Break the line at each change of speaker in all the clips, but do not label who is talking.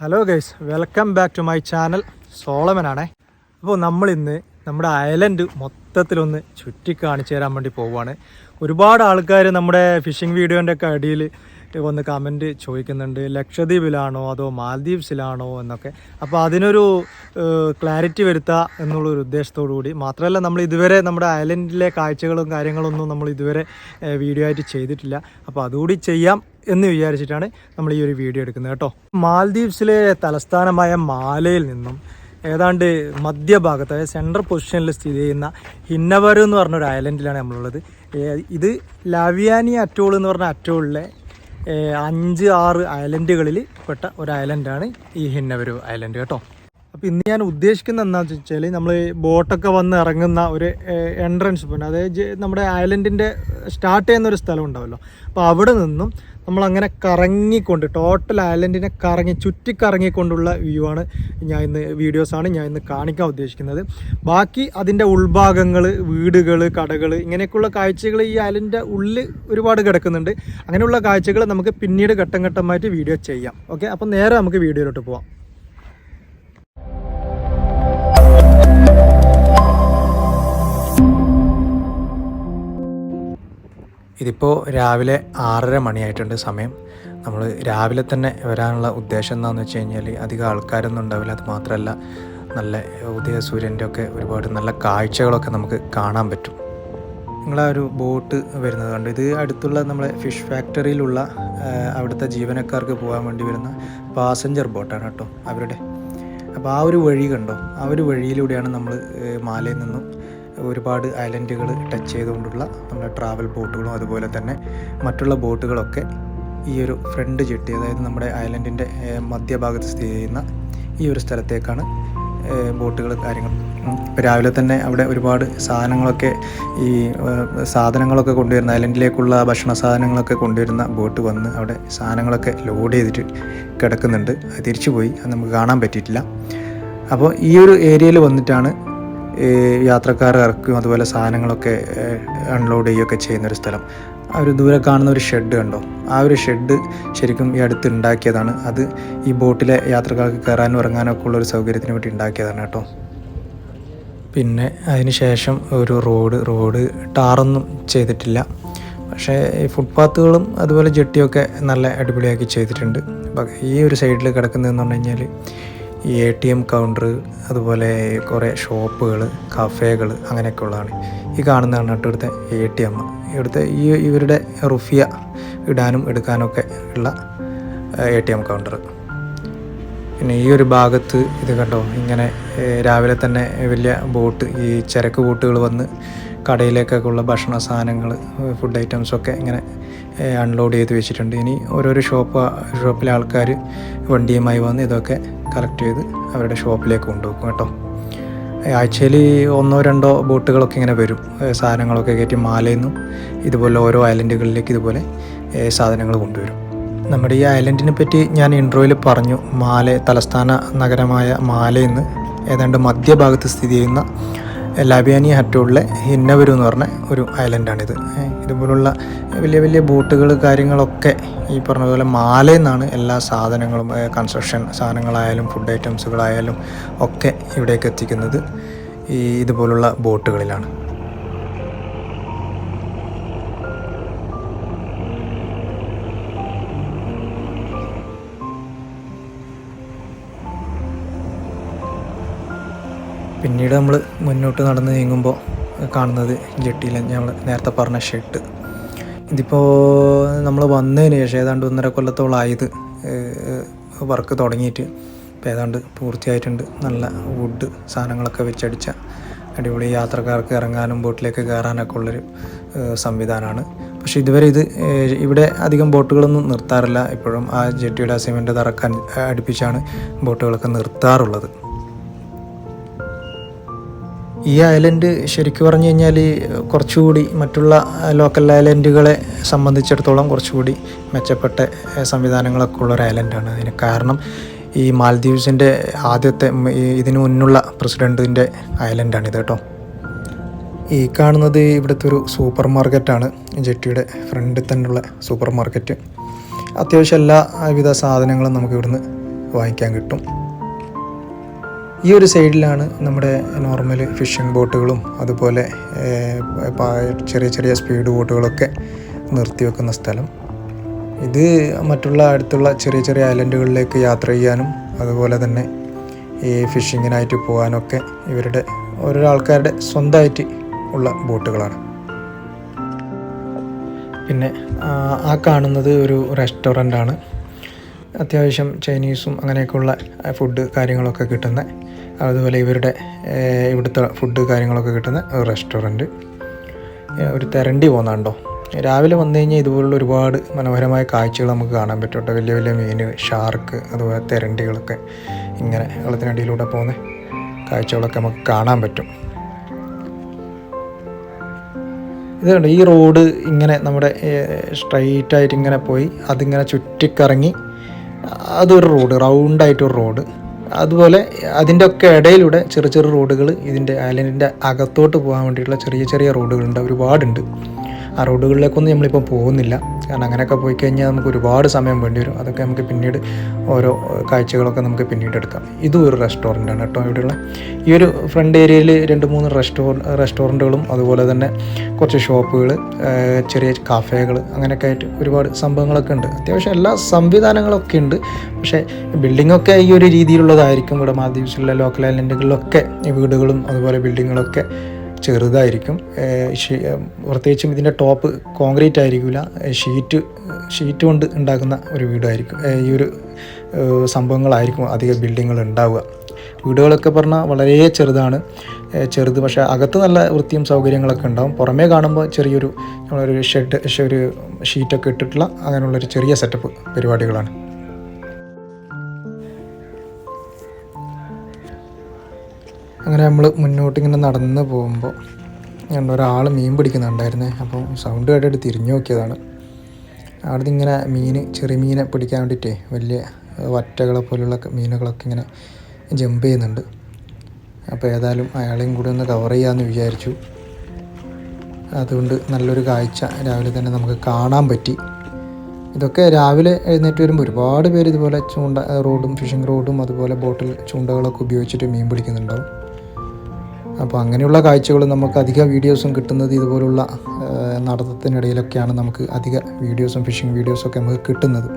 Hello guys welcome back to my channel സോളമനാണേ. അപ്പോൾ നമ്മൾ ഇന്ന് നമ്മുടെ ഐലൻഡ് മൊത്തത്തിലൊന്ന് ചുറ്റി കാണിച്ചു തരാൻ വേണ്ടി പോവുകയാണ്. ഒരുപാട് ആൾക്കാർ നമ്മുടെ ഫിഷിംഗ് വീഡിയോന്റെ ഒക്കെ അടിയിൽ വന്ന് കമന്റ് ചോദിക്കുന്നുണ്ട്. ലക്ഷദ്വീപിലാണോ അതോ മാൽദ്വീപ്സിലാണോ എന്നൊക്കെ. അപ്പോൾ അതിനൊരു ക്ലാരിറ്റി വരുത്തുക എന്നുള്ളൊരു ഉദ്ദേശത്തോടു കൂടി. മാത്രമല്ല നമ്മൾ ഇതുവരെ നമ്മുടെ ഐലൻഡിലെ കാഴ്ചകളും കാര്യങ്ങളൊന്നും നമ്മൾ ഇതുവരെ വീഡിയോ ആയിട്ട് ചെയ്തിട്ടില്ല. അപ്പോൾ അതുകൂടി ചെയ്യാം. എന്ന് വിചാരിച്ചിട്ടാണ് നമ്മൾ ഈ ഒരു വീഡിയോ എടുക്കുന്നത് കേട്ടോ. മാൽദ്വീപ്സിലെ തലസ്ഥാനമായ മാലയിൽ നിന്നും ഏതാണ്ട് മധ്യഭാഗത്ത് അതായത് സെൻട്രൽ പൊസിഷനിൽ സ്ഥിതി ചെയ്യുന്ന ഹിന്നവരു എന്ന് പറഞ്ഞ ഒരു ഐലൻഡിലാണ് നമ്മളുള്ളത് ഇത് ലാവിയാനി അറ്റോൾ എന്ന് പറഞ്ഞ അറ്റോളിലെ അഞ്ച് ആറ് ഐലൻഡുകളിൽ പെട്ട ഒരു ഐലൻഡാണ് ഈ ഹിന്നവരു ഐലൻഡ് കേട്ടോ. അപ്പോൾ ഇന്ന് ഞാൻ ഉദ്ദേശിക്കുന്നത് എന്താണെന്ന് വെച്ചാൽ നമ്മൾ ബോട്ടൊക്കെ വന്ന് ഇറങ്ങുന്ന ഒരു എൻട്രൻസ് പോയിന്റ് അതായത് നമ്മുടെ ഐലൻഡിന്റെ സ്റ്റാർട്ട് ചെയ്യുന്ന ഒരു സ്ഥലം ഉണ്ടാവല്ലോ. അപ്പോൾ അവിടെ നിന്നും നമ്മൾ അങ്ങനെ കറങ്ങിക്കൊണ്ട് ടോട്ടൽ ഐലൻഡിനെ കറങ്ങി ചുറ്റിക്കറങ്ങിക്കൊണ്ടുള്ള വ്യൂ ആണ് ഞാൻ ഇന്ന് വീഡിയോസാണ് ഞാൻ ഇന്ന് കാണിക്കാൻ ഉദ്ദേശിക്കുന്നത്. ബാക്കി അതിന്റെ ഉൾഭാഗങ്ങൾ വീടുകൾ കടകൾ ഇങ്ങനെയൊക്കെയുള്ള കാഴ്ചകൾ ഈ ഐലൻഡിന്റെ ഉള്ളിൽ ഒരുപാട് കിടക്കുന്നുണ്ട്. അങ്ങനെയുള്ള കാഴ്ചകൾ നമുക്ക് പിന്നീട് ഘട്ടം ഘട്ടമായിട്ട് വീഡിയോ ചെയ്യാം. ഓക്കെ അപ്പോൾ നേരെ നമുക്ക് വീഡിയോയിലോട്ട് പോവാം. ഇതിപ്പോൾ രാവിലെ ആറര മണിയായിട്ടുണ്ട് സമയം. നമ്മൾ രാവിലെ തന്നെ വരാനുള്ള ഉദ്ദേശം എന്താണെന്ന് വെച്ച് കഴിഞ്ഞാൽ അധികം ആൾക്കാരൊന്നും ഉണ്ടാവില്ല. അത് മാത്രമല്ല നല്ല ഉദയ സൂര്യന്റെ ഒക്കെ ഒരുപാട് നല്ല കാഴ്ചകളൊക്കെ നമുക്ക് കാണാൻ പറ്റും. നിങ്ങളാ ഒരു ബോട്ട് വരുന്നത് കണ്ടു. ഇത് അടുത്തുള്ള നമ്മളെ ഫിഷ് ഫാക്ടറിയിലുള്ള അവിടുത്തെ ജീവനക്കാർക്ക് പോകാൻ വേണ്ടി വരുന്ന പാസഞ്ചർ ബോട്ടാണ് കേട്ടോ അവരുടെ. അപ്പോൾ ആ ഒരു വഴി കണ്ടോ? ആ ഒരു വഴിയിലൂടെയാണ് നമ്മൾ മാലയിൽ നിന്നും ഒരുപാട് ഐലൻഡുകൾ ടച്ച് ചെയ്തുകൊണ്ടുള്ള നമ്മുടെ ട്രാവൽ ബോട്ടുകളും അതുപോലെ തന്നെ മറ്റുള്ള ബോട്ടുകളൊക്കെ ഈ ഒരു ഫ്രണ്ട് ജെട്ടി അതായത് നമ്മുടെ ഐലൻഡിന്റെ മധ്യഭാഗത്ത് സ്ഥിതി ചെയ്യുന്ന ഈ ഒരു സ്ഥലത്തേക്കാണ് ബോട്ടുകൾ കാര്യങ്ങൾ. രാവിലെ തന്നെ അവിടെ ഒരുപാട് സാധനങ്ങളൊക്കെ ഈ സാധനങ്ങളൊക്കെ കൊണ്ടുവരുന്ന ഐലൻഡിലേക്കുള്ള ഭക്ഷണ സാധനങ്ങളൊക്കെ കൊണ്ടുവരുന്ന ബോട്ട് വന്ന് അവിടെ സാധനങ്ങളൊക്കെ ലോഡ് ചെയ്തിട്ട് കിടക്കുന്നുണ്ട്. തിരിച്ചു പോയി അത് നമുക്ക് കാണാൻ പറ്റിയിട്ടില്ല. അപ്പോൾ ഈ ഒരു ഏരിയയിൽ വന്നിട്ടാണ് യാത്രക്കാർ ഇറക്കും അതുപോലെ സാധനങ്ങളൊക്കെ അൺലോഡ് ചെയ്യുകയൊക്കെ ചെയ്യുന്ന ഒരു സ്ഥലം. ആ ഒരു ദൂരെ കാണുന്ന ഒരു ഷെഡ് കണ്ടോ? ആ ഒരു ഷെഡ് ശരിക്കും ഈ അടുത്ത് ഉണ്ടാക്കിയതാണ്. അത് ഈ ബോട്ടിലെ യാത്രക്കാർക്ക് കയറാനും ഇറങ്ങാനൊക്കെ ഉള്ള ഒരു സൗകര്യത്തിന് വേണ്ടി ഉണ്ടാക്കിയതാണ് കേട്ടോ. പിന്നെ അതിന് ശേഷം ഒരു റോഡ് റോഡ് ടാറൊന്നും ചെയ്തിട്ടില്ല. പക്ഷേ ഈ ഫുട്പാത്തുകളും അതുപോലെ ജെട്ടിയൊക്കെ നല്ല അടിപൊളിയാക്കി ചെയ്തിട്ടുണ്ട്. ഈ ഒരു സൈഡിൽ കിടക്കുന്നതെന്ന് പറഞ്ഞു കഴിഞ്ഞാൽ ഈ എ ടി എം കൗണ്ടർ അതുപോലെ കുറേ ഷോപ്പുകൾ കഫേകൾ അങ്ങനെയൊക്കെ ഉള്ളതാണ്. ഈ കാണുന്നതാണ് കേട്ടോ ഇവിടുത്തെ എ ടി എം ഇവിടുത്തെ ഈ ഇവരുടെ റുഫിയ ഇടാനും എടുക്കാനൊക്കെ ഉള്ള എ ടി എം കൗണ്ടർ പിന്നെ ഈ ഒരു ഭാഗത്ത് ഇത് കണ്ടോ? ഇങ്ങനെ രാവിലെ തന്നെ വലിയ ബോട്ട് ഈ ചരക്ക് ബോട്ടുകൾ വന്ന് കടയിലേക്കൊക്കെ ഉള്ള ഭക്ഷണ സാധനങ്ങൾ ഫുഡ് ഐറ്റംസൊക്കെ ഇങ്ങനെ അൺലോഡ് ചെയ്ത് വെച്ചിട്ടുണ്ട്. ഇനി ഓരോരോ ഷോപ്പ് ഷോപ്പിലെ ആൾക്കാർ വണ്ടിയുമായി വന്ന് ഇതൊക്കെ കളക്ട് ചെയ്ത് അവരുടെ ഷോപ്പിലേക്ക് കൊണ്ടുപോകും കേട്ടോ. ആഴ്ചയിൽ ഒന്നോ രണ്ടോ ബോട്ടുകളൊക്കെ ഇങ്ങനെ വരും. സാധനങ്ങളൊക്കെ കയറ്റി മാലയിൽ നിന്നും ഇതുപോലെ ഓരോ ഐലൻഡുകളിലേക്ക് ഇതുപോലെ സാധനങ്ങൾ കൊണ്ടുവരും. നമ്മുടെ ഈ ഐലൻഡിനെ പറ്റി ഞാൻ ഇൻട്രോയിൽ പറഞ്ഞു. മാല തലസ്ഥാന നഗരമായ മാലയിൽ നിന്ന് ഏതാണ്ട് മധ്യഭാഗത്ത് സ്ഥിതി ചെയ്യുന്ന ലാബിയാനി ഹറ്റോളിലെ ഹിന്നവരു എന്ന് പറഞ്ഞ ഒരു ഐലൻഡാണിത്. ഇതുപോലുള്ള വലിയ വലിയ ബോട്ടുകൾ കാര്യങ്ങളൊക്കെ ഈ പറഞ്ഞതുപോലെ പോലെ മാലയിൽ എല്ലാ സാധനങ്ങളും കൺസ്ട്രക്ഷൻ സാധനങ്ങളായാലും ഫുഡ് ഐറ്റംസുകളായാലും ഒക്കെ ഇവിടേക്ക് എത്തിക്കുന്നത് ഈ ഇതുപോലുള്ള ബോട്ടുകളിലാണ്. പിന്നീട് നമ്മൾ മുന്നോട്ട് നടന്ന് നീങ്ങുമ്പോൾ കാണുന്നത് ജെട്ടിയിൽ നമ്മൾ നേരത്തെ പറഞ്ഞ ഷെഡ് ഇതിപ്പോൾ നമ്മൾ വന്നതിന് ശേഷം ഏതാണ്ട് ഒന്നര കൊല്ലത്തോളമായത് വർക്ക് തുടങ്ങിയിട്ട്. ഇപ്പോൾ ഏതാണ്ട് പൂർത്തിയായിട്ടുണ്ട്. നല്ല വുഡ് സാധനങ്ങളൊക്കെ വെച്ചടിച്ച അടിപൊളി യാത്രക്കാർക്ക് ഇറങ്ങാനും ബോട്ടിലേക്ക് കയറാനൊക്കെ ഉള്ളൊരു സംവിധാനമാണ്. പക്ഷേ ഇതുവരെ ഇത് ഇവിടെ അധികം ബോട്ടുകളൊന്നും നിർത്താറില്ല. ഇപ്പോഴും ആ ജെട്ടിയുടെ സിമെന്റ് തറക്കാൻ അടുപ്പിച്ചാണ് ബോട്ടുകളൊക്കെ നിർത്താറുള്ളത്. ഈ ഐലൻഡ് ശരിക്കും പറഞ്ഞു കഴിഞ്ഞാൽ കുറച്ചുകൂടി മറ്റുള്ള ലോക്കൽ ഐലൻഡുകളെ സംബന്ധിച്ചിടത്തോളം കുറച്ചുകൂടി മെച്ചപ്പെട്ട സംവിധാനങ്ങളൊക്കെ ഉള്ള ഒരു ഐലൻഡാണ് അതിന്. കാരണം ഈ മാൽദ്വീപ്സിന്റെ ആദ്യത്തെ ഇതിനു മുന്നുള്ള പ്രസിഡന്റിന്റെ ഐലൻഡാണിത് കേട്ടോ. ഈ കാണുന്നത് ഇവിടുത്തെ ഒരു സൂപ്പർ മാർക്കറ്റാണ് ജെട്ടിയുടെ ഫ്രണ്ടിൽ തന്നെയുള്ള സൂപ്പർ മാർക്കറ്റ്. അത്യാവശ്യം എല്ലാ വിധ സാധനങ്ങളും നമുക്ക് ഇവിടുന്ന് വാങ്ങിക്കാൻ കിട്ടും. ഈ ഒരു സൈഡിലാണ് നമ്മുടെ നോർമൽ ഫിഷിംഗ് ബോട്ടുകളും അതുപോലെ ചെറിയ ചെറിയ സ്പീഡ് ബോട്ടുകളൊക്കെ നിർത്തി വെക്കുന്ന സ്ഥലം. ഇത് മറ്റുള്ള അടുത്തുള്ള ചെറിയ ചെറിയ ഐലൻഡുകളിലേക്ക് യാത്ര ചെയ്യാനും അതുപോലെ തന്നെ ഈ ഫിഷിങ്ങിനായിട്ട് പോകാനൊക്കെ ഇവരുടെ ഓരോ ആൾക്കാരുടെ സ്വന്തമായിട്ട് ഉള്ള ബോട്ടുകളാണ് പിന്നെ ആ, കാണുന്നത് ഒരു റെസ്റ്റോറന്റ് ആണ്. അത്യാവശ്യം ചൈനീസും അങ്ങനെയൊക്കെയുള്ള ഫുഡ് കാര്യങ്ങളൊക്കെ കിട്ടുന്ന അതുപോലെ ഇവരുടെ ഇവിടുത്തെ ഫുഡ് കാര്യങ്ങളൊക്കെ കിട്ടുന്ന ഒരു റെസ്റ്റോറന്റ് ഒരു തെരണ്ടി പോകുന്നുണ്ടോ രാവിലെ വന്നു കഴിഞ്ഞാൽ ഇതുപോലുള്ള ഒരുപാട് മനോഹരമായ കാഴ്ചകൾ നമുക്ക് കാണാൻ പറ്റും കേട്ടോ. വലിയ വലിയ മീൻ ഷാർക്ക് അതുപോലെ തെരണ്ടികളൊക്കെ ഇങ്ങനെ വെള്ളത്തിനടിയിലൂടെ പോകുന്ന കാഴ്ചകളൊക്കെ നമുക്ക് കാണാൻ പറ്റും. ഇതുണ്ട് ഈ റോഡ് ഇങ്ങനെ നമ്മുടെ സ്ട്രൈറ്റ് ആയിട്ട് ഇങ്ങനെ പോയി അതിങ്ങനെ ചുറ്റിക്കറങ്ങി അതൊരു റോഡ് റൗണ്ടായിട്ടൊരു റോഡ് അതുപോലെ അതിന്റെ ഒക്കെ ഇടയിലൂടെ ചെറിയ ചെറിയ റോഡുകൾ ഇതിന്റെ ഐലൻഡിന്റെ അകത്തോട്ട് പോകാൻ വേണ്ടിയിട്ടുള്ള ചെറിയ ചെറിയ റോഡുകളുണ്ട്. ഒരുപാടുണ്ട്. ആ റോഡുകളിലേക്കൊന്നും നമ്മളിപ്പോൾ പോകുന്നില്ല. കാരണം അങ്ങനെയൊക്കെ പോയി കഴിഞ്ഞാൽ നമുക്ക് ഒരുപാട് സമയം വേണ്ടി വരും. അതൊക്കെ നമുക്ക് പിന്നീട് ഓരോ കാഴ്ചകളൊക്കെ നമുക്ക് പിന്നീട് എടുക്കാം. ഇതും ഒരു റെസ്റ്റോറന്റ് ആണ് കേട്ടോ ഇവിടെയുള്ള. ഈ ഒരു ഫ്രണ്ട് ഏരിയയിൽ രണ്ട് മൂന്ന് റെസ്റ്റോ റെസ്റ്റോറന്റുകളും അതുപോലെ തന്നെ കുറച്ച് ഷോപ്പുകൾ ചെറിയ കാഫേകൾ അങ്ങനെയൊക്കെ ആയിട്ട് ഒരുപാട് സംഭവങ്ങളൊക്കെ ഉണ്ട്. അത്യാവശ്യം എല്ലാ സംവിധാനങ്ങളൊക്കെ ഉണ്ട്. പക്ഷേ ബിൽഡിങ്ങൊക്കെ ഈ ഒരു രീതിയിലുള്ളതായിരിക്കും. ഇവിടെ മാധ്യമസിലുള്ള ലോക്കൽ ഐലൻഡുകളിലൊക്കെ വീടുകളും അതുപോലെ ബിൽഡിങ്ങുകളൊക്കെ ചെറുതായിരിക്കും. പ്രത്യേകിച്ചും ഇതിന്റെ ടോപ്പ് കോൺക്രീറ്റ് ആയിരിക്കില്ല. ഷീറ്റ് ഷീറ്റ് കൊണ്ട് ഉണ്ടാക്കുന്ന ഒരു വീടായിരിക്കും. ഈ ഒരു സംഭവങ്ങളായിരിക്കും അധിക ബിൽഡിങ്ങുകൾ ഉണ്ടാവുക. വീടുകളൊക്കെ പറഞ്ഞാൽ വളരെ ചെറുതാണ്. ചെറുത് പക്ഷേ അകത്ത് നല്ല വൃത്തിയും സൗകര്യങ്ങളൊക്കെ ഉണ്ടാവും. പുറമേ കാണുമ്പോൾ ചെറിയൊരു നമ്മളൊരു ഷെഡ് ഒരു ഷീറ്റൊക്കെ ഇട്ടിട്ടുള്ള അങ്ങനെയുള്ളൊരു ചെറിയ സെറ്റപ്പ് പരിപാടികളാണ്. അങ്ങനെ നമ്മൾ മുന്നോട്ട് ഇങ്ങനെ നടന്ന് പോകുമ്പോൾ ഞാൻ ഒരാൾ മീൻ പിടിക്കുന്നുണ്ടായിരുന്നേ. അപ്പോൾ സൗണ്ട് കേട്ടിട്ട് തിരിഞ്ഞു നോക്കിയതാണ്. അവിടുന്ന് ഇങ്ങനെ മീൻ ചെറിയ മീനെ പിടിക്കാൻ വേണ്ടിയിട്ടേ വലിയ വറ്റകളെ പോലുള്ള മീനുകളൊക്കെ ഇങ്ങനെ ജമ്പ് ചെയ്യുന്നുണ്ട്. അപ്പോൾ ഏതായാലും അയാളെയും കൂടി ഒന്ന് കവർ ചെയ്യാമെന്ന് വിചാരിച്ചു. അതുകൊണ്ട് നല്ലൊരു കാഴ്ച രാവിലെ തന്നെ നമുക്ക് കാണാൻ പറ്റി. ഇതൊക്കെ രാവിലെ എഴുന്നേറ്റ് വരുമ്പോൾ ഒരുപാട് പേര് ഇതുപോലെ ചൂണ്ട റോഡും ഫിഷിംഗ് റോഡും അതുപോലെ ബോട്ടിൽ ചൂണ്ടകളൊക്കെ ഉപയോഗിച്ചിട്ട് മീൻ പിടിക്കുന്നുണ്ടാവും. അപ്പോൾ അങ്ങനെയുള്ള കാഴ്ചകൾ നമുക്ക് അധിക വീഡിയോസും കിട്ടുന്നത് ഇതുപോലുള്ള നടത്തത്തിനിടയിലൊക്കെയാണ് നമുക്ക് അധിക വീഡിയോസും ഫിഷിംഗ് വീഡിയോസൊക്കെ നമുക്ക് കിട്ടുന്നത്.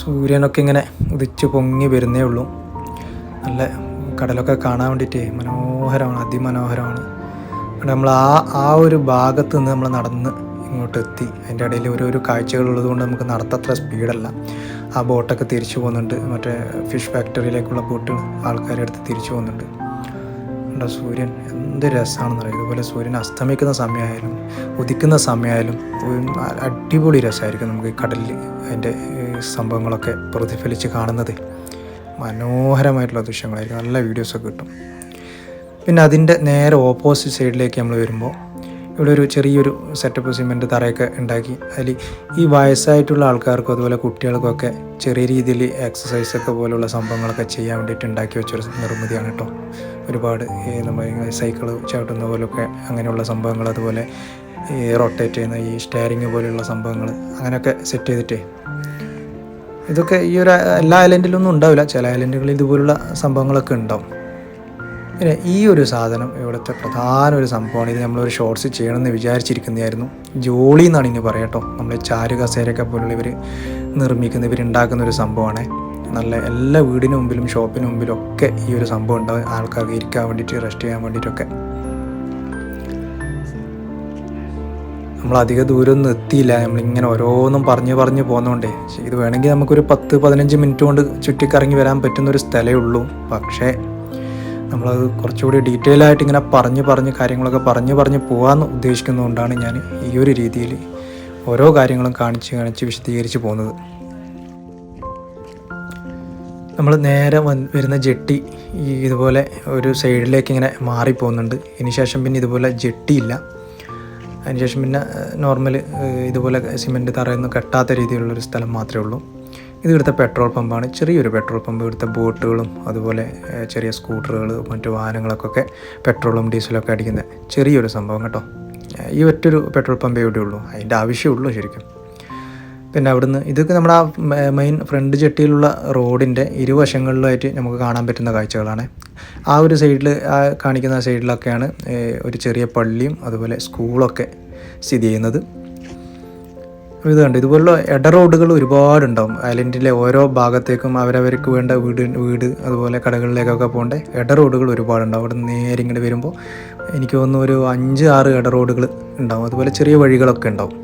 സൂര്യനൊക്കെ ഇങ്ങനെ ഉദിച്ച് പൊങ്ങി വരുന്നേ ഉള്ളൂ. നല്ല കടലൊക്കെ കാണാൻ വേണ്ടിയിട്ട് മനോഹരമാണ് അതിമനോഹരമാണ്. നമ്മൾ ആ ആ ഒരു ഭാഗത്ത് നിന്ന് നമ്മൾ നടന്ന് ഇങ്ങോട്ട് എത്തി അതിന്റെ ഇടയിൽ ഓരോരോ കാഴ്ചകൾ ഉള്ളതുകൊണ്ട് നമുക്ക് നടത്തത്ര സ്പീഡല്ല. ആ ബോട്ടൊക്കെ തിരിച്ചു പോകുന്നുണ്ട്. മറ്റേ ഫിഷ് ഫാക്ടറിയിലേക്കുള്ള ബോട്ട് ആൾക്കാരെ അടുത്ത് തിരിച്ചു പോകുന്നുണ്ട്. ഉണ്ടോ സൂര്യൻ? എന്ത് രസമാണെന്ന് അറിയാം ഇതുപോലെ സൂര്യൻ അസ്തമിക്കുന്ന സമയമായാലും ഉദിക്കുന്ന സമയമായാലും അടിപൊളി രസമായിരിക്കും നമുക്ക് ഈ കടലിൽ അതിന്റെ സംഭവങ്ങളൊക്കെ പ്രതിഫലിച്ച് കാണുന്നത്. മനോഹരമായിട്ടുള്ള ദൃശ്യങ്ങളായിരിക്കും. നല്ല വീഡിയോസൊക്കെ കിട്ടും. പിന്നെ അതിന്റെ നേരെ ഓപ്പോസിറ്റ് സൈഡിലേക്ക് നമ്മൾ വരുമ്പോൾ ഇവിടെ ഒരു ചെറിയൊരു സെറ്റപ്പ് സിമെന്റ് തറയൊക്കെ ഉണ്ടാക്കി. അതിൽ ഈ വയസ്സായിട്ടുള്ള ആൾക്കാർക്കും അതുപോലെ കുട്ടികൾക്കൊക്കെ ചെറിയ രീതിയിൽ എക്സസൈസ് ഒക്കെ പോലുള്ള സംഭവങ്ങളൊക്കെ ചെയ്യാൻ വേണ്ടിയിട്ട് ഉണ്ടാക്കി വെച്ചൊരു നിർമ്മിതിയാണ് കേട്ടോ ഒരുപാട് നമ്മൾ സൈക്കിൾ ചവിട്ടുന്ന പോലൊക്കെ അങ്ങനെയുള്ള സംഭവങ്ങൾ അതുപോലെ ഈ റൊട്ടേറ്റ് ചെയ്യുന്ന ഈ സ്റ്റയറിങ് പോലെയുള്ള സംഭവങ്ങൾ അങ്ങനെയൊക്കെ സെറ്റ് ചെയ്തിട്ടേ. ഇതൊക്കെ ഈ ഒരു എല്ലാ ഐലൻഡിലൊന്നും ഉണ്ടാവില്ല. ചില ഐലൻഡുകളിൽ ഇതുപോലുള്ള സംഭവങ്ങളൊക്കെ ഉണ്ടാവും. പിന്നെ ഈ ഒരു സാധനം ഇവിടുത്തെ പ്രധാന ഒരു സംഭവമാണ്. ഇത് നമ്മളൊരു ഷോർട്സ് ചെയ്യണമെന്ന് വിചാരിച്ചിരിക്കുന്നതായിരുന്നു. ജോളി എന്നാണ് ഇനി പറയാട്ടോ നമ്മൾ ചാരു കസേരയൊക്കെ പോലുള്ള ഇവർ നിർമ്മിക്കുന്ന ഇവരുണ്ടാക്കുന്ന ഒരു സംഭവമാണ്. നല്ല എല്ലാ വീടിന് മുമ്പിലും ഷോപ്പിന് മുമ്പിലും ഒക്കെ ഈ ഒരു സംഭവം ഉണ്ടാവും. ആൾക്കാർക്ക് ഇരിക്കാൻ വേണ്ടിയിട്ട് റെസ്റ്റ് ചെയ്യാൻ വേണ്ടിയിട്ടൊക്കെ. നമ്മൾ അധിക ദൂരമൊന്നും എത്തിയില്ല. നമ്മളിങ്ങനെ ഓരോന്നും പറഞ്ഞു പറഞ്ഞു പോകുന്നതുകൊണ്ടേ ഇത് വേണമെങ്കിൽ നമുക്കൊരു പത്ത് പതിനഞ്ച് മിനിറ്റ് കൊണ്ട് ചുറ്റിക്കറങ്ങി വരാൻ പറ്റുന്ന ഒരു സ്ഥലമേ ഉള്ളൂ. പക്ഷേ നമ്മളത് കുറച്ചുകൂടി ഡീറ്റെയിൽ ആയിട്ട് ഇങ്ങനെ പറഞ്ഞ് പറഞ്ഞ് കാര്യങ്ങളൊക്കെ പറഞ്ഞ് പറഞ്ഞ് പോകാമെന്ന് ഉദ്ദേശിക്കുന്നതുകൊണ്ടാണ് ഞാൻ ഈ ഒരു രീതിയിൽ ഓരോ കാര്യങ്ങളും കാണിച്ച് കാണിച്ച് വിശദീകരിച്ച് പോകുന്നത്. നമ്മൾ നേരെ വരുന്ന ജെട്ടി ഈ ഇതുപോലെ ഒരു സൈഡിലേക്ക് ഇങ്ങനെ മാറിപ്പോകുന്നുണ്ട്. ഇതിനുശേഷം പിന്നെ ഇതുപോലെ ജെട്ടിയില്ല. അതിനുശേഷം പിന്നെ നോർമൽ ഇതുപോലെ സിമെന്റ് തറയൊന്നും കെട്ടാത്ത രീതിയിലുള്ളൊരു സ്ഥലം മാത്രമേ ഉള്ളൂ. ഇത് ഇവിടുത്തെ പെട്രോൾ പമ്പാണ്. ചെറിയൊരു പെട്രോൾ പമ്പ് ഇവിടുത്തെ ബോട്ടുകളും അതുപോലെ ചെറിയ സ്കൂട്ടറുകൾ മറ്റു വാഹനങ്ങൾക്കൊക്കെ പെട്രോളും ഡീസലും ഒക്കെ അടിക്കുന്ന ചെറിയൊരു സംഭവം കേട്ടോ. ഈ ഒറ്റൊരു പെട്രോൾ പമ്പേ ഇവിടെ ഉള്ളൂ. അതിന്റെ ആവശ്യമുള്ളൂ ശരിക്കും. പിന്നെ അവിടുന്ന് ഇതൊക്കെ നമ്മുടെ ആ മെയിൻ ഫ്രണ്ട് ജെട്ടിയിലുള്ള റോഡിന്റെ ഇരുവശങ്ങളിലായിട്ട് നമുക്ക് കാണാൻ പറ്റുന്ന കാഴ്ചകളാണ്. ആ ഒരു സൈഡിൽ ആ കാണിക്കുന്ന സൈഡിലൊക്കെയാണ് ഒരു ചെറിയ പള്ളിയും അതുപോലെ സ്കൂളൊക്കെ സ്ഥിതി ചെയ്യുന്നത്. ഇത് കണ്ട്. ഇതുപോലുള്ള ഇട റോഡുകൾ ഒരുപാടുണ്ടാവും. ഐലൻഡിലെ ഓരോ ഭാഗത്തേക്കും അവരവർക്ക് വേണ്ട വീട് വീട് അതുപോലെ കടകളിലേക്കൊക്കെ പോകേണ്ട ഇട റോഡുകൾ ഒരുപാടുണ്ടാവും. അവിടെ നിന്ന് നേരെ ഇങ്ങോട്ട് വരുമ്പോൾ എനിക്ക് തോന്നുന്നു ഒരു അഞ്ച് ആറ് ഇട റോഡുകൾ ഉണ്ടാവും. അതുപോലെ ചെറിയ വഴികളൊക്കെ ഉണ്ടാവും.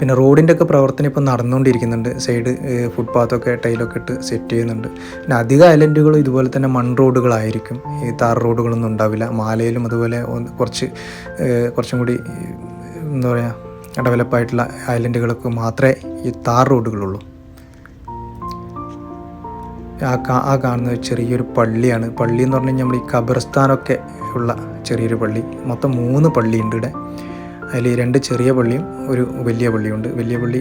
പിന്നെ റോഡിന്റെ ഒക്കെ പ്രവർത്തനം ഇപ്പോൾ നടന്നുകൊണ്ടിരിക്കുന്നുണ്ട്. സൈഡ് ഫുട്പാത്തൊക്കെ ടൈലൊക്കെ ഇട്ട് സെറ്റ് ചെയ്യുന്നുണ്ട്. പിന്നെ അധിക ഐലൻഡുകളും ഇതുപോലെ തന്നെ മൺ റോഡുകളായിരിക്കും. ഈ താർ റോഡുകളൊന്നും ഉണ്ടാവില്ല. മാലയിലും അതുപോലെ കുറച്ച് കുറച്ചും കൂടി എന്താ പറയുക ഡെവലപ്പായിട്ടുള്ള ഐലൻഡുകൾക്ക് മാത്രമേ ഈ താർ റോഡുകളുള്ളൂ ആ കാ- ആ കാണുന്നത് ചെറിയൊരു പള്ളിയാണ്. പള്ളി എന്ന് പറഞ്ഞു കഴിഞ്ഞാൽ നമ്മൾ ഈ ഖബർസ്ഥാനൊക്കെ ഉള്ള ചെറിയൊരു പള്ളി. മൊത്തം മൂന്ന് പള്ളിയുണ്ട് ഇവിടെ. അതിൽ രണ്ട് ചെറിയ പള്ളിയും ഒരു വലിയ പള്ളിയുണ്ട്. വലിയ പള്ളി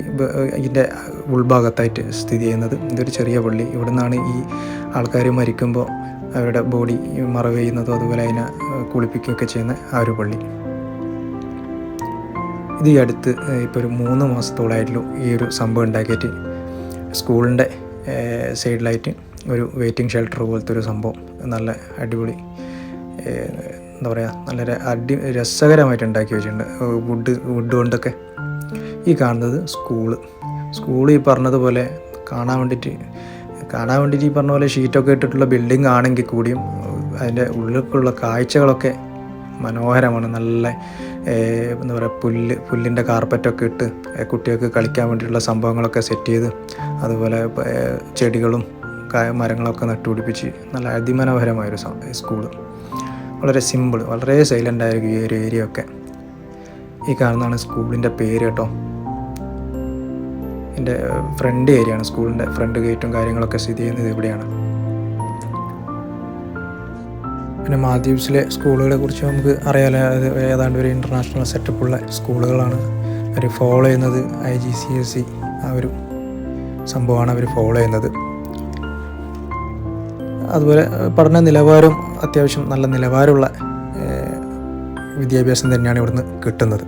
ഇതിന്റെ ഉൾഭാഗത്തായിട്ട് സ്ഥിതി ചെയ്യുന്നത് ഇതൊരു ചെറിയ പള്ളി. ഇവിടെ നിന്നാണ് ഈ ആൾക്കാർ മരിക്കുമ്പോൾ അവരുടെ ബോഡി മറവ് ചെയ്യുന്നതും അതുപോലെ അതിനെ കുളിപ്പിക്കുകയൊക്കെ ചെയ്യുന്ന ആ ഒരു പള്ളി. ഇത് ഈ അടുത്ത് ഇപ്പോൾ ഒരു മൂന്ന് മാസത്തോളമായിട്ടുള്ളൂ ഈ ഒരു സംഭവം ഉണ്ടാക്കിയിട്ട് സ്കൂളിന്റെ സൈഡിലായിട്ട് ഒരു വെയിറ്റിംഗ് ഷെൽട്ടർ പോലത്തെ ഒരു സംഭവം. നല്ല അടിപൊളി എന്താ പറയുക നല്ല അടി രസകരമായിട്ട് ഉണ്ടാക്കി വെച്ചിട്ടുണ്ട്. വുഡ് വുഡ് കൊണ്ടൊക്കെ ഈ കാണുന്നത് സ്കൂൾ. സ്കൂൾ ഈ പറഞ്ഞതുപോലെ കാണാൻ വേണ്ടിയിട്ട് കാണാൻ വേണ്ടിയിട്ട് ഈ പറഞ്ഞ പോലെ ഷീറ്റൊക്കെ ഇട്ടിട്ടുള്ള ബിൽഡിംഗ് ആണെങ്കിൽ കൂടിയും അതിന്റെ ഉള്ളിലേക്കുള്ള കാഴ്ചകളൊക്കെ മനോഹരമാണ്. നല്ല എന്താ പറയുക പുല്ല് പുല്ലിന്റെ കാർപ്പറ്റൊക്കെ ഇട്ട് കുട്ടികൾക്ക് കളിക്കാൻ വേണ്ടിയിട്ടുള്ള സംഭവങ്ങളൊക്കെ സെറ്റ് ചെയ്ത് അതുപോലെ ചെടികളും മരങ്ങളൊക്കെ നട്ടുപിടിപ്പിച്ച് നല്ല അതിമനോഹരമായൊരു സം- സ്കൂൾ വളരെ സിമ്പിൾ വളരെ സൈലന്റ് ആയിരിക്കും ഈ ഒരു ഏരിയ ഒക്കെ. ഈ കാണുന്നതാണ് സ്കൂളിന്റെ പേര് കേട്ടോ. എന്റെ ഫ്രണ്ട് ഏരിയയാണ് സ്കൂളിന്റെ ഫ്രണ്ട് ഗേറ്റും കാര്യങ്ങളൊക്കെ സ്ഥിതി ചെയ്യുന്നത് ഇവിടെയാണ്. പിന്നെ മാൽദ്വീപ്സിലെ സ്കൂളുകളെ കുറിച്ച് നമുക്ക് അറിയാലോ. അത് ഏതാണ്ട് ഒരു ഇന്റർനാഷണൽ സെറ്റപ്പുള്ള സ്കൂളുകളാണ്. അവർ ഫോളോ ചെയ്യുന്നത് I G C S C ആ ഒരു സംഭവമാണ് അവർ ഫോളോ ചെയ്യുന്നത്. അതുപോലെ പഠന നിലവാരം അത്യാവശ്യം നല്ല നിലവാരമുള്ള വിദ്യാഭ്യാസം തന്നെയാണ് ഇവിടുന്ന് കിട്ടുന്നത്.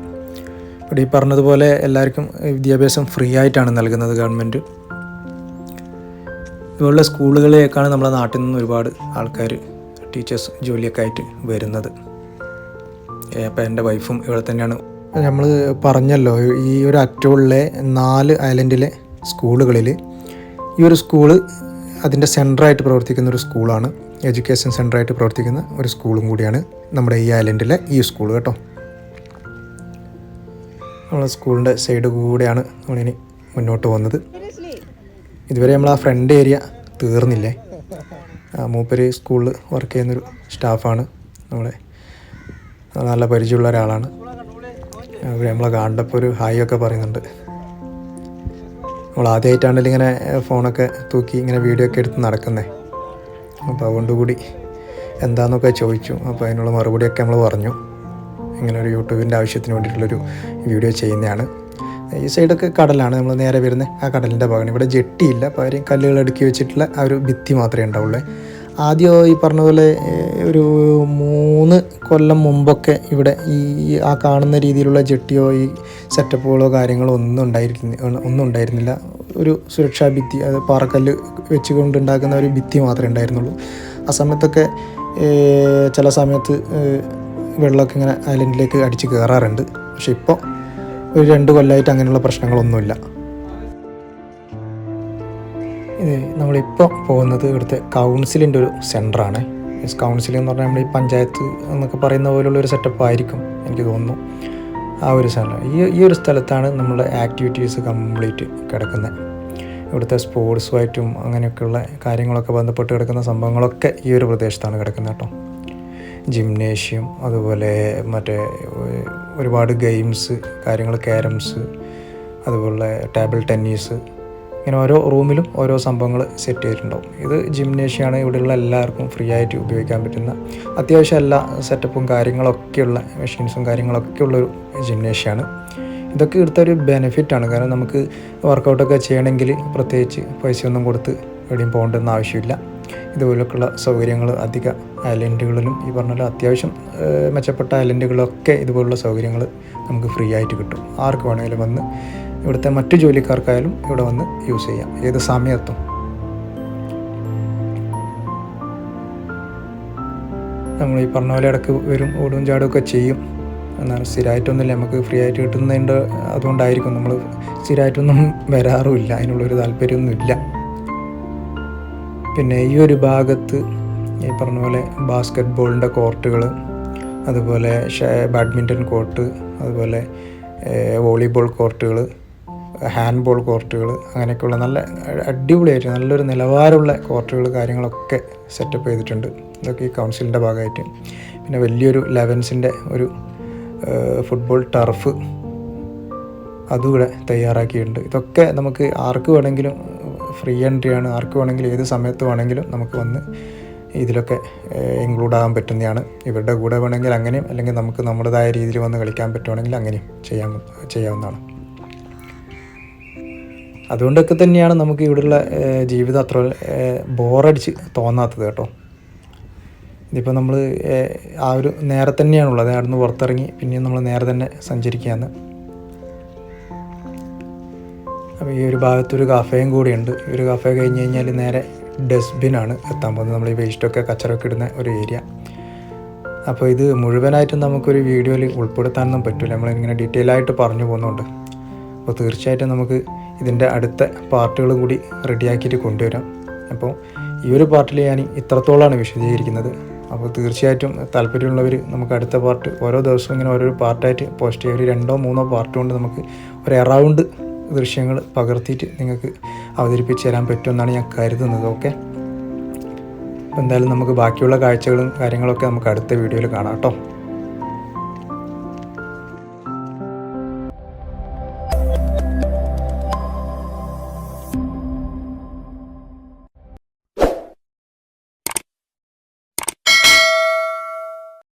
ഇവിടെ ഈ പറഞ്ഞതുപോലെ എല്ലാവർക്കും വിദ്യാഭ്യാസം ഫ്രീ ആയിട്ടാണ് നൽകുന്നത് ഗവൺമെന്റ് ഇതുപോലുള്ള സ്കൂളുകളിലേക്കാണ് നമ്മുടെ നാട്ടിൽ നിന്ന് ഒരുപാട് ആൾക്കാർ ടീച്ചേഴ്സ് ജോലിയൊക്കെ ആയിട്ട് വരുന്നത്. അപ്പോൾ എന്റെ വൈഫും ഇവിടെ തന്നെയാണ്. നമ്മൾ പറഞ്ഞല്ലോ ഈ ഒരു അറ്റോളിലെ നാല് ഐലൻഡിലെ സ്കൂളുകളിൽ ഈ ഒരു സ്കൂൾ അതിന്റെ സെന്ററായിട്ട് പ്രവർത്തിക്കുന്ന ഒരു സ്കൂളാണ്. എഡ്യൂക്കേഷൻ സെന്ററായിട്ട് പ്രവർത്തിക്കുന്ന ഒരു സ്കൂളും കൂടിയാണ് നമ്മുടെ ഈ ഐലൻഡിലെ ഈ സ്കൂൾ കേട്ടോ. നമ്മളെ സ്കൂളിന്റെ സൈഡ് കൂടെയാണ് നമ്മളിനി മുന്നോട്ട് പോകുന്നത്. ഇതുവരെ നമ്മൾ ആ ഫ്രണ്ട് ഏരിയ തീർന്നില്ലേ? മൂപ്പര് സ്കൂളിൽ വർക്ക് ചെയ്യുന്നൊരു സ്റ്റാഫാണ് നമ്മളെ നല്ല പരിചയമുള്ള ഒരാളാണ്. അവർ നമ്മളെ കണ്ടപ്പോൾ ഒരു ഹായ് ഒക്കെ പറയുന്നുണ്ട്. നമ്മൾ ആദ്യമായിട്ടാണല്ലോ ഇങ്ങനെ ഫോണൊക്കെ തൂക്കി ഇങ്ങനെ വീഡിയോ ഒക്കെ എടുത്ത് നടക്കുന്നേ. അപ്പോൾ അതുകൊണ്ട് കൂടി എന്താണെന്നൊക്കെ ചോദിച്ചു. അപ്പോൾ അതിനുള്ള മറുപടിയൊക്കെ നമ്മൾ പറഞ്ഞു. ഇങ്ങനെ ഒരു യൂട്യൂബിന്റെ ആവശ്യത്തിന് വേണ്ടിയിട്ടുള്ളൊരു വീഡിയോ ചെയ്യുന്നതാണ്. ഈ സൈഡൊക്കെ കടലാണ് നമ്മൾ നേരെ വരുന്നത്. ആ കടലിന്റെ ഭാഗമാണ് ഇവിടെ ജെട്ടിയില്ല. പകരം കല്ലുകൾ അടുക്കി വെച്ചിട്ടുള്ള ആ ഒരു ഭിത്തി മാത്രമേ ഉണ്ടാവുള്ളൂ. ആദ്യം ഈ പറഞ്ഞതുപോലെ പോലെ ഒരു മൂന്ന് കൊല്ലം മുമ്പൊക്കെ ഇവിടെ ഈ ആ കാണുന്ന രീതിയിലുള്ള ജെട്ടിയോ ഈ സെറ്റപ്പുകളോ കാര്യങ്ങളോ ഒന്നും ഉണ്ടായിരുന്നില്ല ഒന്നും ഉണ്ടായിരുന്നില്ല. ഒരു സുരക്ഷാ ഭിത്തി അത് പാറക്കല്ല് വെച്ചുകൊണ്ടുണ്ടാക്കുന്ന ഒരു ഭിത്തി മാത്രമേ ഉണ്ടായിരുന്നുള്ളൂ. ആ സമയത്തൊക്കെ ചില സമയത്ത് വെള്ളമൊക്കെ ഇങ്ങനെ ഐലൻഡിലേക്ക് അടിച്ച് കയറാറുണ്ട്. പക്ഷെ ഇപ്പോൾ ഒരു രണ്ട് കൊല്ലമായിട്ട് അങ്ങനെയുള്ള പ്രശ്നങ്ങളൊന്നുമില്ല. ഇത് നമ്മളിപ്പോൾ പോകുന്നത് ഇവിടുത്തെ കൗൺസിലിന്റെ ഒരു സെന്ററാണ് മീൻസ് കൗൺസിലിംഗ് എന്ന് പറഞ്ഞാൽ നമ്മൾ ഈ പഞ്ചായത്ത് എന്നൊക്കെ പറയുന്ന പോലുള്ള ഒരു സെറ്റപ്പ് ആയിരിക്കും എനിക്ക് തോന്നുന്നു. ആ ഒരു സ്ഥലം ഈ ഈ ഒരു സ്ഥലത്താണ് നമ്മുടെ ആക്ടിവിറ്റീസ് കംപ്ലീറ്റ് കിടക്കുന്നത് ഇവിടുത്തെ സ്പോർട്സുമായിട്ടും അങ്ങനെയൊക്കെയുള്ള കാര്യങ്ങളൊക്കെ ബന്ധപ്പെട്ട് കിടക്കുന്ന സംഭവങ്ങളൊക്കെ ഈ ഒരു പ്രദേശത്താണ് കിടക്കുന്നത് കേട്ടോ. ജിംനേഷ്യം അതുപോലെ മറ്റേ ഒരുപാട് ഗെയിംസ് കാര്യങ്ങൾ ക്യാരംസ് അതുപോലെ ടേബിൾ ടെന്നീസ് ഇങ്ങനെ ഓരോ റൂമിലും ഓരോ സംഭവങ്ങൾ സെറ്റ് ചെയ്തിട്ടുണ്ടാവും. ഇത് ജിംനേഷ്യമാണ് ഇവിടെയുള്ള എല്ലാവർക്കും ഫ്രീ ആയിട്ട് ഉപയോഗിക്കാൻ പറ്റുന്ന അത്യാവശ്യം എല്ലാ സെറ്റപ്പും കാര്യങ്ങളൊക്കെയുള്ള മെഷീൻസും കാര്യങ്ങളൊക്കെ ഉള്ളൊരു ജിംനേഷ്യമാണ് ഇതൊക്കെ എടുത്ത ഒരു ബെനിഫിറ്റാണ് കാരണം നമുക്ക് വർക്കൗട്ടൊക്കെ ചെയ്യണമെങ്കിൽ പ്രത്യേകിച്ച് പൈസയൊന്നും കൊടുത്ത് എവിടെയും പോകേണ്ടെന്ന് ആവശ്യമില്ല. ഇതുപോലൊക്കെയുള്ള സൗകര്യങ്ങൾ അധിക ഐലൻഡുകളിലും ഈ പറഞ്ഞ അത്യാവശ്യം മെച്ചപ്പെട്ട ഐലൻഡുകളൊക്കെ ഇതുപോലുള്ള സൗകര്യങ്ങൾ നമുക്ക് ഫ്രീ ആയിട്ട് കിട്ടും. ആർക്ക് വേണമെങ്കിലും വന്ന് ഇവിടുത്തെ മറ്റു ജോലിക്കാർക്കായാലും ഇവിടെ വന്ന് യൂസ് ചെയ്യാം. ഏത് സമയത്തും. നമ്മൾ ഈ പറഞ്ഞ പോലെ ഇടയ്ക്ക് വരും ഓടും ചാടും ഒക്കെ ചെയ്യും. എന്നാൽ സ്ഥിരമായിട്ടൊന്നുമില്ല നമുക്ക് ഫ്രീ ആയിട്ട് കിട്ടുന്നതിന്റെ അതുകൊണ്ടായിരിക്കും നമ്മൾ സ്ഥിരമായിട്ടൊന്നും വരാറുമില്ല. അതിനുള്ളൊരു താല്പര്യമൊന്നുമില്ല. പിന്നെ ഈ ഒരു ഭാഗത്ത് ഈ പറഞ്ഞ പോലെ ബാസ്ക്കറ്റ് ബോളിന്റെ കോർട്ടുകൾ അതുപോലെ ബാഡ്മിന്റൺ കോർട്ട് അതുപോലെ വോളിബോൾ കോർട്ടുകൾ ഹാൻഡ് ബോൾ കോർട്ടുകൾ അങ്ങനെയൊക്കെയുള്ള നല്ല അടിപൊളിയായിട്ട് നല്ലൊരു നിലവാരമുള്ള കോർട്ടുകൾ കാര്യങ്ങളൊക്കെ സെറ്റപ്പ് ചെയ്തിട്ടുണ്ട്. ഇതൊക്കെ ഈ കൗൺസിലിന്റെ ഭാഗമായിട്ട്. പിന്നെ വലിയൊരു ലെവൻസിന്റെ ഒരു ഫുട്ബോൾ ടർഫ് അതും ഇവിടെ തയ്യാറാക്കിയിട്ടുണ്ട്. ഇതൊക്കെ നമുക്ക് ആർക്ക് വേണമെങ്കിലും ഫ്രീ എൻട്രി ആണ്. ആർക്ക് വേണമെങ്കിലും ഏത് സമയത്ത് വേണമെങ്കിലും നമുക്ക് വന്ന് ഇതിലൊക്കെ ഇൻക്ലൂഡ് ആകാൻ പറ്റുന്നതാണ്. ഇവരുടെ കൂടെ വേണമെങ്കിൽ അങ്ങനെയും അല്ലെങ്കിൽ നമുക്ക് നമ്മുടേതായ രീതിയിൽ വന്ന് കളിക്കാൻ പറ്റുവാണെങ്കിൽ അങ്ങനെയും ചെയ്യാൻ ചെയ്യാവുന്നതാണ്. അതുകൊണ്ടൊക്കെ തന്നെയാണ് നമുക്ക് ഇവിടെയുള്ള ജീവിതം അത്ര ബോറടിച്ച് തോന്നാത്തത് കേട്ടോ. ഇതിപ്പോൾ നമ്മൾ ആ ഒരു നേരെ തന്നെയാണുള്ളത്. അവിടുന്ന് പുറത്തിറങ്ങി പിന്നെയും നമ്മൾ നേരെ തന്നെ സഞ്ചരിക്കുകയാണ്. അപ്പോൾ ഈ ഒരു ഭാഗത്തൊരു കഫേയും കൂടിയുണ്ട്. ഈ ഒരു കഫേ കഴിഞ്ഞ് കഴിഞ്ഞാൽ നേരെ ഡസ്റ്റ്ബിനാണ് എത്താൻ പോകുന്നത്. നമ്മൾ ഈ വേസ്റ്റൊക്കെ കച്ചറൊക്കെ ഇടുന്ന ഒരു ഏരിയ അപ്പോൾ ഇത് മുഴുവനായിട്ടും നമുക്കൊരു വീഡിയോയിൽ ഉൾപ്പെടുത്താനൊന്നും പറ്റില്ല. നമ്മളിങ്ങനെ ഡീറ്റെയിൽ ആയിട്ട് പറഞ്ഞു പോകുന്നുണ്ട്. അപ്പോൾ തീർച്ചയായിട്ടും നമുക്ക് ഇതിന്റെ അടുത്ത പാർട്ടുകൾ കൂടി റെഡിയാക്കിയിട്ട് കൊണ്ടുവരാം. അപ്പോൾ ഈ ഒരു പാർട്ടിൽ ഞാൻ ഇത്രത്തോളമാണ് വിശദീകരിക്കുന്നത്. അപ്പോൾ തീർച്ചയായിട്ടും താല്പര്യമുള്ളവർ നമുക്ക് അടുത്ത പാർട്ട് ഓരോ ദിവസവും ഇങ്ങനെ ഓരോ പാർട്ടായിട്ട് പോസ്റ്റ് ചെയ്യുക. ഒരു രണ്ടോ മൂന്നോ പാർട്ട് കൊണ്ട് നമുക്ക് ഒരു എറൗണ്ട് ദൃശ്യങ്ങൾ പകർത്തിയിട്ട് നിങ്ങൾക്ക് അവതരിപ്പിച്ച് തരാൻ പറ്റുമെന്നാണ് ഞാൻ കരുതുന്നത് ഓക്കെ അപ്പോൾ എന്തായാലും നമുക്ക് ബാക്കിയുള്ള കാഴ്ചകളും കാര്യങ്ങളൊക്കെ നമുക്ക് അടുത്ത വീഡിയോയിൽ കാണാം കേട്ടോ?